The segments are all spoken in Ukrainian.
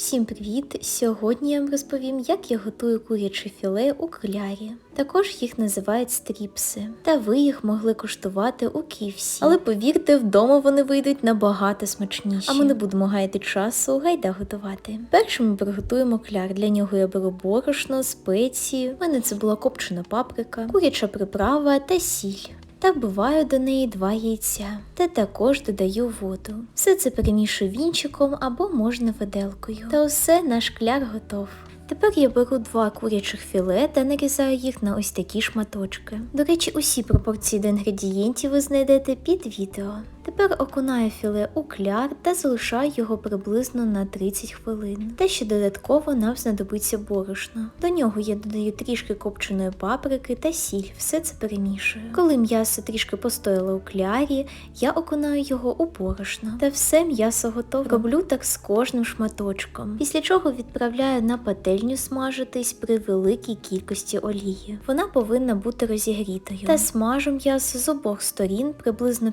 Всім привіт! Сьогодні я вам розповім, як я готую куряче філе у клярі. Також їх називають стріпси, та ви їх могли куштувати у KFC. Але повірте, вдома вони вийдуть набагато смачніші. А ми не будемо гаяти часу, гайда готувати. Перше ми приготуємо кляр. Для нього я беру борошно, спеції. У мене це була копчена паприка, куряча приправа та сіль та вбиваю до неї два яйця, та також додаю воду. Все це перемішую вінчиком або можна виделкою. Та усе наш кляр готов. Тепер я беру два курячих філе та нарізаю їх на ось такі шматочки. До речі, усі пропорції до інгредієнтів ви знайдете під відео. Тепер окунаю філе у кляр та залишаю його приблизно на 30 хвилин. Та ще додатково нам знадобиться борошно. До нього я додаю трішки копченої паприки та сіль, все це перемішую. Коли м'ясо трішки постояло у клярі, я окунаю його у борошно. Та все м'ясо готове. Роблю так з кожним шматочком. Після чого відправляю на пательню смажитись при великій кількості олії. Вона повинна бути розігрітою. Та смажу м'ясо з обох сторін приблизно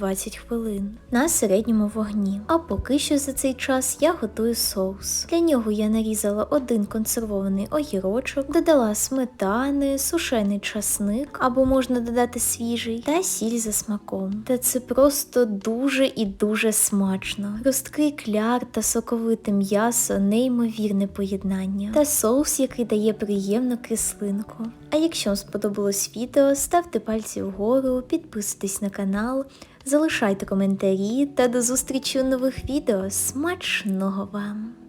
15-20 хвилин на середньому вогні. А поки що за цей час я готую соус. Для нього я нарізала один консервований огірочок, додала сметани, сушений часник або можна додати свіжий, та сіль за смаком. Та це просто дуже і дуже смачно. Росткий кляр та соковите м'ясо неймовірне поєднання. Та соус, який дає приємну кислинку. А якщо вам сподобалось відео, ставте пальці вгору, підписуйтесь на канал, залишайте коментарі та до зустрічі у нових відео. Смачного вам!